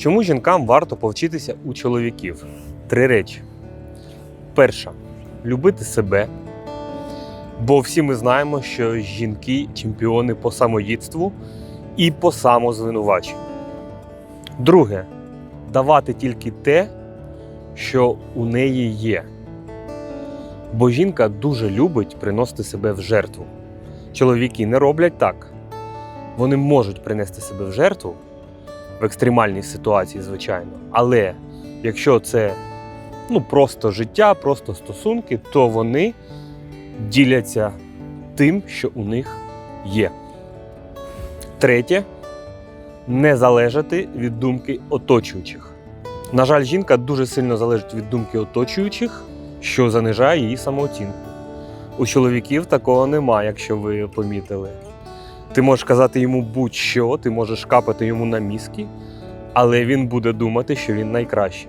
Чому жінкам варто повчитися у чоловіків? Три речі. Перша любити себе. Бо всі ми знаємо, що жінки чемпіони по самоїдству і по самозвинуваченню. Друге давати тільки те, що у неї є. Бо жінка дуже любить приносити себе в жертву. Чоловіки не роблять так. Вони можуть принести себе в жертву в екстремальній ситуації, звичайно. Але якщо це ну, просто життя, просто стосунки, то вони діляться тим, що у них є. Третє не залежати від думки оточуючих. На жаль, жінка дуже сильно залежить від думки оточуючих, що занижає її самооцінку. У чоловіків такого немає, якщо ви помітили. Ти можеш казати йому будь-що, ти можеш капати йому на мізки, але він буде думати, що він найкращий.